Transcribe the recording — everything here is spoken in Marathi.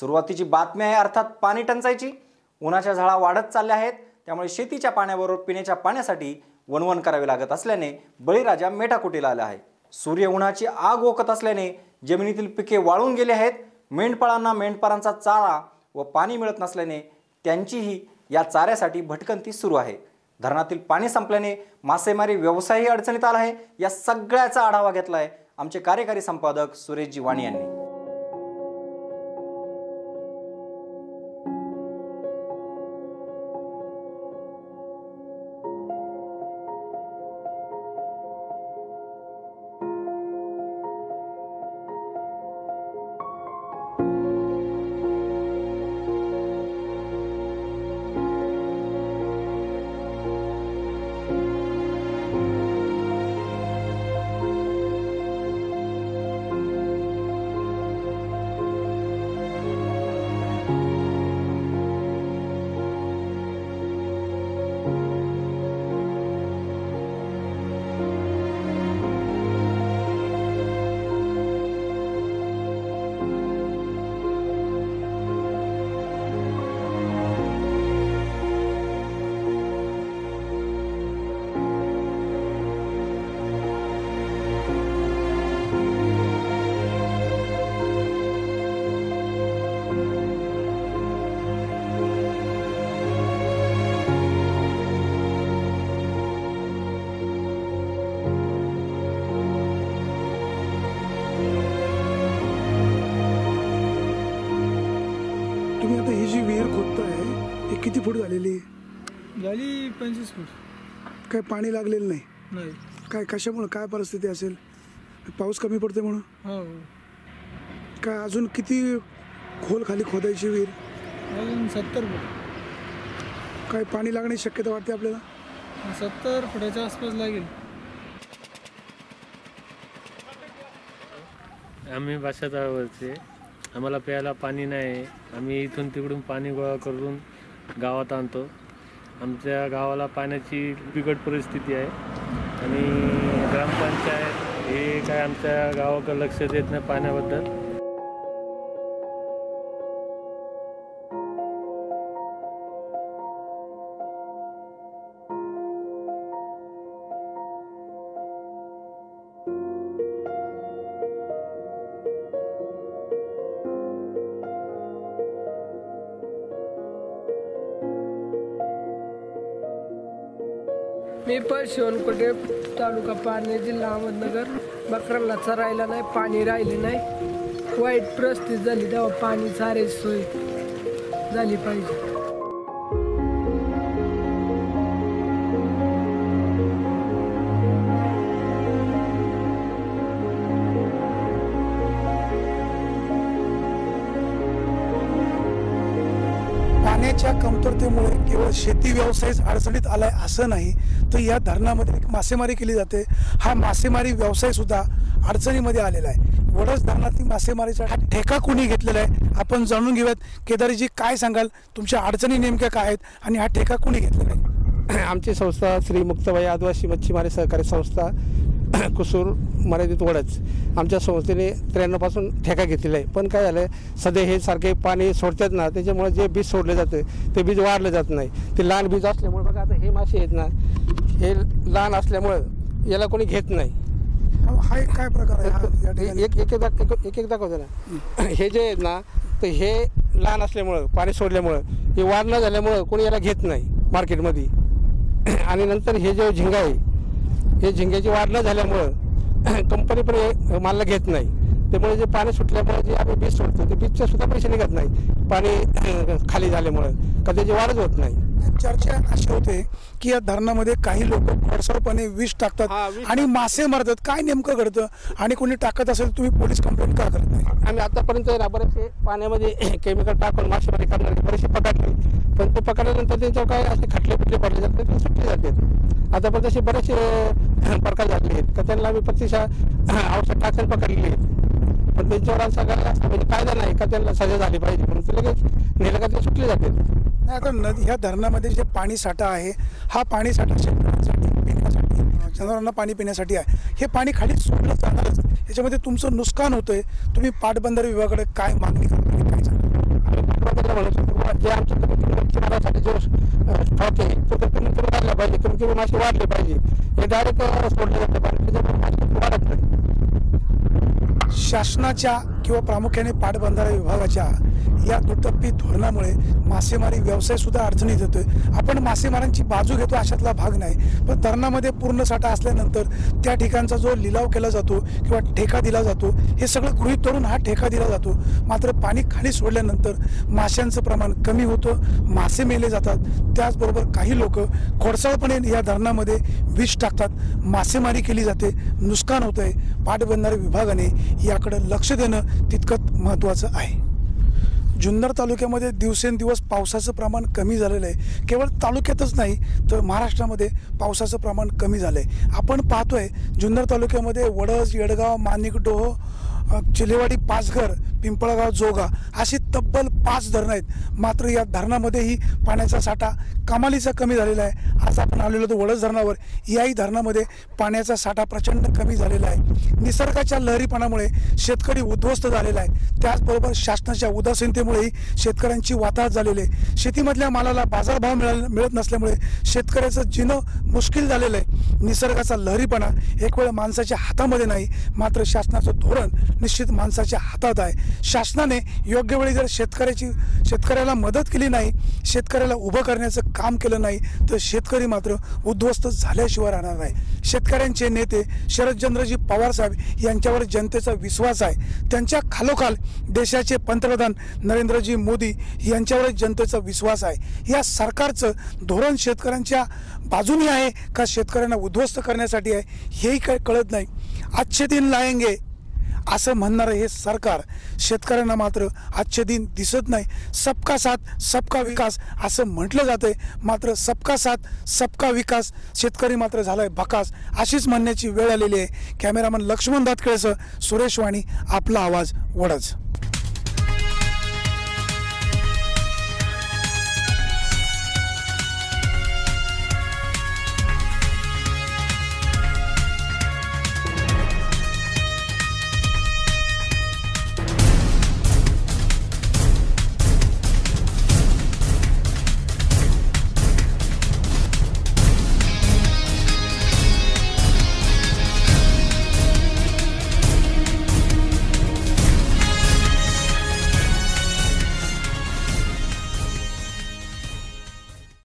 सुरुवातीची बातमी आहे अर्थात पाणी टंचाईची. उन्हाच्या झाडा वाढत चालल्या आहेत त्यामुळे शेतीच्या पाण्याबरोबर पिण्याच्या पाण्यासाठी वणवण करावी लागत असल्याने बळीराजा मेटाकुटीला आला आहे. सूर्य उन्हाची आग ओकत असल्याने जमिनीतील पिके वाळून गेली आहेत. मेंढपाळांना मेंढपाळांचा चारा व पाणी मिळत नसल्याने त्यांचीही या चाऱ्यासाठी भटकंती सुरू आहे. धरणातील पाणी संपल्याने मासेमारी व्यवसायही अडचणीत आला आहे. या सगळ्याचा आढावा घेतला आहे आमचे कार्यकारी संपादक सुरेशजी वाणी यांनी. तुम्ही आता ही जी विहीर खोदताय ही किती फूट झालेली आहे? झाली पंचवीस फूट. काय पाणी लागलेलं नाही? नाही. काय कशामुळे? काय परिस्थिती असेल? पाऊस कमी पडते म्हणून? हो. काय अजून किती खोल खाली खोदायची विहीर? अजून सत्तर फूट. काय पाणी लागण्याची शक्यता वाटते आपल्याला? सत्तर फुटाच्या आसपास लागेल. आम्ही भाषातळावरचे आम्हाला प्यायला पाणी नाही. आम्ही इथून तिकडून पाणी गोळा करून गावात आणतो. आमच्या गावाला पाण्याची बिकट परिस्थिती आहे. आणि ग्रामपंचायत हे काय आमच्या गावाकडं लक्ष देत नाही पाण्याबद्दल. मी पण कुठे तालुका पारणे जिल्हा अहमदनगर. बकरांना चरायला नाही पाणी राहिले नाही. वाईट परिस्थिती झाली तेव्हा पाणी चारायची सोय झाली पाहिजे. पाण्याच्या कमतरतेमुळे केवळ शेती व्यवसायच अडचणीत आलाय असं नाही तर या धरणामध्ये मासेमारी केली जाते. हा मासेमारी व्यवसाय सुद्धा अडचणीमध्ये आलेला आहे. वडस धरणातील मासेमारीचा हा ठेका कोणी घेतलेला आहे? आपण जाणून घेऊयात. केदारीजी काय सांगाल? तुमच्या अडचणी नेमक्या काय आहेत आणि हा ठेका कोणी घेतलेला आहे? आमची संस्था श्री मुक्तबाई आदिवासी मच्छीमारी सहकारी संस्था कुसूर मर्यादित वडच आमच्या संस्थेने त्र्याण्णवपासून ठेका घेतलेला आहे. पण काय झालं सध्या हे सारखे पाणी सोडतात ना त्याच्यामुळे जे बीज सोडले जाते ते बीज वाढलं जात नाही. ते लहान बीज असल्यामुळे बघा आता हे मासे आहेत ना हे लहान असल्यामुळं याला कोणी घेत नाही. हा- एक काय प्रकार आहे? एक एक एक दाख- एक- एक एक दाखवतो ना. हे जे आहेत ना तर हे लहान असल्यामुळं पाणी सोडल्यामुळं हे वाढ न झाल्यामुळं कोणी याला घेत नाही मार्केटमध्ये. आणि नंतर हे जे झिंगा आहे हे झिंग्याची वाढ न झाल्यामुळं कंपनी पण मालला घेत नाही. त्यामुळे जे पाणी सुटल्यामुळे जे आम्ही बीज सोडतो ते बीजचे सुद्धा पैसे निघत नाही पाणी खाली झाल्यामुळं. का त्याची वाढच होत नाही. चर्चा अशी होते की या धरणामध्ये काही लोक खोडसाळपणे विष टाकतात आणि मासे मारतात. काय नेमकं घडतं? आणि कोणी टाकत असेल तुम्ही पोलीस कंप्लेंट का करत नाही? आम्ही आतापर्यंत बरेचसे पाण्यामध्ये केमिकल टाकून मासेमारी करणारे बरेचसे पकडले पण ते पकडल्यानंतर त्यांच्यावर काय असे खटले पिटले पडले जातात ते सुटले जातात. आता पण तसे बरेचसे प्रकार झाले आहेत. का त्यांना आम्ही प्रत्यक्ष औषध टाकून पकडलेले आहेत. पण त्यांच्यावर असं सगळ्याला म्हणजे कायदा नाही का? त्यांना सजा झाली पाहिजे. म्हणून ते लगेच नेलं का ते सुटले नाही आता नदी ह्या धरणामध्ये जे पाणी साठा आहे हा पाणी साठा शेतकऱ्यांसाठी पिण्यासाठी जनावरांना पाणी पिण्यासाठी आहे. हे पाणी खाली सोडलं जाणारच. याच्यामध्ये तुमचं नुकसान होतंय. तुम्ही पाटबंधारे विभागाकडे काय मागणी करता काय जे आमच्या स्टॉक आहे पाहिजे कमीत कमी मासे वाढले पाहिजे. हे डायरेक्ट सोडले जाते. पाणी त्याच्यामुळे मासे वाढत नाही. शासनाच्या किंवा प्रामुख्याने पाटबंधारा विभागाच्या या दुटप्पी धोरणामुळे मासेमारी व्यवसाय सुद्धा अडचणीत येतोय. आपण मासेमारांची बाजू घेतो अशातला भाग नाही. पण धरणामध्ये पूर्ण साठा असल्यानंतर त्या ठिकाणचा जो लिलाव केला जातो किंवा ठेका दिला जातो हे सगळं गृहित धरून हा ठेका दिला जातो. मात्र पाणी खाली सोडल्यानंतर माशांचं प्रमाण कमी होतं मासे मेले जातात. त्याचबरोबर काही लोक खोडसाळपणे या धरणामध्ये विष टाकतात. मासेमारी केली जाते नुकसान होत आहे पाटबंधारे विभागाने याकडे लक्ष देणं तितकंच महत्त्वाचं आहे. जुन्नर तालुक्यामध्ये दिवसेंदिवस पावसाचं प्रमाण कमी झालेलं आहे. केवळ तालुक्यातच नाही तर महाराष्ट्रामध्ये पावसाचं प्रमाण कमी झालं आहे आपण पाहतोय जुन्नर तालुक्यामध्ये वडस येडगाव माणिकडोह चिलेवाडी पाचघर पिंपळगाव जोगा अशी तब्बल पाच धरणं आहेत. मात्र या धरणामध्येही पाण्याचा साठा कमालीचा कमी झालेला आहे. आज आपण आलेलो होतो वडस धरणावर. याही धरणामध्ये पाण्याचा साठा प्रचंड कमी झालेला आहे. निसर्गाच्या लहरीपणामुळे शेतकरी उद्ध्वस्त झालेला आहे. त्याचबरोबर शासनाच्या उदासीनतेमुळेही शेतकऱ्यांची वाताहत झालेली आहे. शेतीमधल्या मालाला बाजारभाव मिळाल मिळत नसल्यामुळे शेतकऱ्याचं जिणं मुश्किल झालेलं आहे. निसर्गाचा लहरीपणा एक वेळ माणसाच्या हातामध्ये नाही मात्र शासनाचं धोरण निश्चित माणसाच्या हातात आहे. शासनाने योग्य वेळी जर शेतकऱ्याची शेतकऱ्याला मदत केली नाही शेतकऱ्याला उभं करण्याचं काम केलं नाही तर शेतकरी मात्र उद्ध्वस्त झाल्याशिवाय राहणार नाही. शेतकऱ्यांचे नेते शरदचंद्रजी पवार साहेब यांच्यावर जनतेचा विश्वास आहे. त्यांच्या खालोखाल देशाचे पंतप्रधान नरेंद्रजी मोदी यांच्यावर जनतेचा विश्वास आहे. या सरकारचं धोरण शेतकऱ्यांच्या बाजूनी आहे का शेतकऱ्यांना उद्ध्वस्त करण्यासाठी आहे हेही काही कळत नाही. अच्छे दिन लाएंगे असं म्हणणारं हे सरकार शेतकऱ्यांना मात्र आजचे दिन दिसत नाही. सबका साथ सबका विकास असं म्हटलं जातंय. मात्र सबका साथ सबका विकास शेतकरी मात्र झालाय भकास. अशीच म्हणण्याची वेळ आलेली आहे. कॅमेरामन लक्ष्मण दातकेळसह सुरेश वाणी आपला आवाज वडच